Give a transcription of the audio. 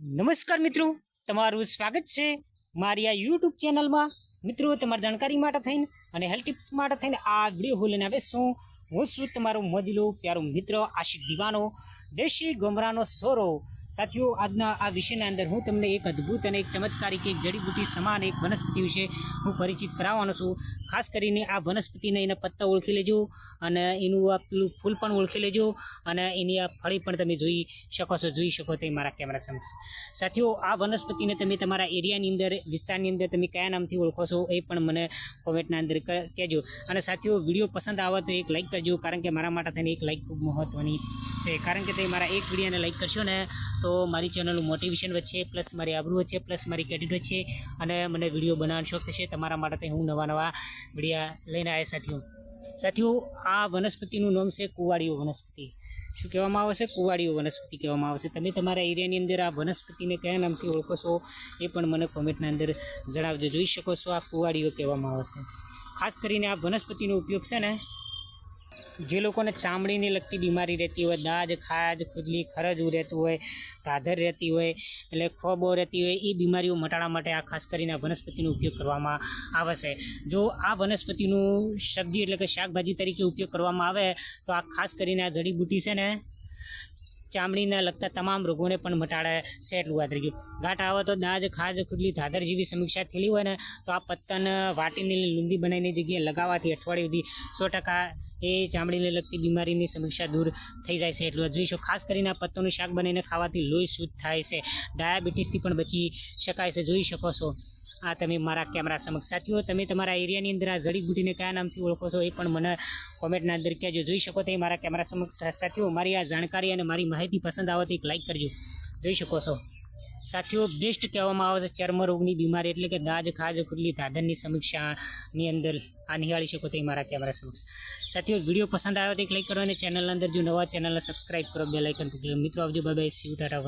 નમસ્કાર મિત્રો, તમારું સ્વાગત છે મારી આ યુટ્યુબ ચેનલમાં. મિત્રો, તમારી જાણકારી માટે થઈને અને હેલ્થ ટિપ્સ માટે થઈને આ વીડિયો હું લઈને આવે છું. હું છું તમારો મોજીલો પ્યારો મિત્ર, આશિક દીવાનો, દેશી ગમરાનો સોરો. સાથીઓ, આજના આ વિષયના અંદર હું તમને એક અદ્ભુત અને એક ચમત્કારિક, એક જડીબુટી સમાન એક વનસ્પતિ વિશે હું પરિચિત કરાવવાનો છું. ખાસ કરીને આ વનસ્પતિને એના પત્તા ઓળખી લેજો અને એનું આ પેલું ફૂલ પણ ઓળખી લેજો અને એની આ ફળી પણ તમે જોઈ શકો છો, જોઈ શકો તે મારા કેમેરા સમક્ષ. સાથીઓ, આ વનસ્પતિને તમે તમારા એરિયાની અંદર, વિસ્તારની અંદર તમે કયા નામથી ઓળખો છો એ પણ મને કોમેન્ટના અંદર કહેજો. અને સાથીઓ, વીડિયો પસંદ આવે તો એક લાઈક કરજો, કારણ કે મારા માટે થઈને એક લાઈક ખૂબ મહત્ત્વની છે. કારણ કે તે મારા એક વિડીયોને લાઈક કરશો ને, તો મારી ચેનલનું મોટિવેશન વધશે, પ્લસ મારી આબરૂ વધશે, પ્લસ મારી ક્રેડિટ વધશે અને મને વીડિયો બનાવવાનો શોખ થશે. તમારા માટે હું નવા નવા વિડીયા લઈને આવ્યા સાથીઓ. સાથીઓ, આ વનસ્પતિનું નામ છે કુવાડીઓ વનસ્પતિ. શું કહેવામાં આવે છે? કુવાડીઓ વનસ્પતિ કહેવામાં આવે છે. તમે તમારા એરિયાની અંદર આ વનસ્પતિને કયા નામથી ઓળખો છો એ પણ મને કોમેન્ટના અંદર જણાવજો. જોઈ શકો છો આ કુવાડીઓ કહેવામાં આવે છે. ખાસ કરીને આ વનસ્પતિનો ઉપયોગ છે ને જે લોકોને ચામડીને લગતી બીમારી રહેતી હોય, દાજ, ખાજ, ખુજલી ખરજવું રહેતું હોય, ધાધર રહેતી હોય, એટલે ખોબો રહેતી હોય એ બીમારીઓ મટાડવા માટે આ ખાસ કરીને આ વનસ્પતિનો ઉપયોગ કરવામાં આવે છે. જો આ વનસ્પતિનું સબ્જી એટલે કે શાકભાજી તરીકે ઉપયોગ કરવામાં આવે, તો આ ખાસ કરીને આ જડીબુટી છે ને ચામડીના લગતા તમામ રોગોને પણ મટાડે છે એટલું રહી ગયું ઘાટ આવે તો દાજ, ખાજ ખુજલી ધાદર જેવી સમીક્ષા થયેલી હોય ને, તો આ પત્તાને વાટીને લૂંદી બનાવીને જગ્યાએ લગાવવાથી અઠવાડિયે સુધી સો ટકા એ ચામડીને લગતી બીમારીની સમીક્ષા દૂર થઈ જાય છે એટલું જોઈશું ખાસ કરીને આ પત્તોનું શાક બનાવીને ખાવાથી લોહી શુદ્ધ થાય છે. ડાયાબિટીસથી પણ બચી શકાય છે. જોઈ શકો છો. આ તમે મારા કેમેરા સમક્ષ સાથીઓ, તમે તમારા એરિયાની અંદર આ જડીબુટીને કયા નામથી ઓળખો છો એ પણ મને કોમેન્ટના અંદર કહેજો. જોઈ શકો તે મારા કેમેરા સમક્ષ સાથીઓ, મારી આ જાણકારી અને મારી માહિતી પસંદ આવે તો એક લાઇક કરજો. જોઈ શકો છો. સાથીઓ બેસ્ટ કહેવામાં આવે છે ચર્મરોગની બીમારી એટલે કે દાજ, ખાજ ખુલ્લી દાદનની સમીક્ષાની અંદર આ નિહાળી શકો તે મારા કેમેરા સમક્ષ. સાથીઓ, વીડિયો પસંદ આવે તો એક લાઇક કરો અને ચેનલના અંદર જો નવા ચેનલને સબસ્ક્રાઈબ કરો બે લાઇકન મિત્રો, આવજો બાય બાય સીવ ટાટા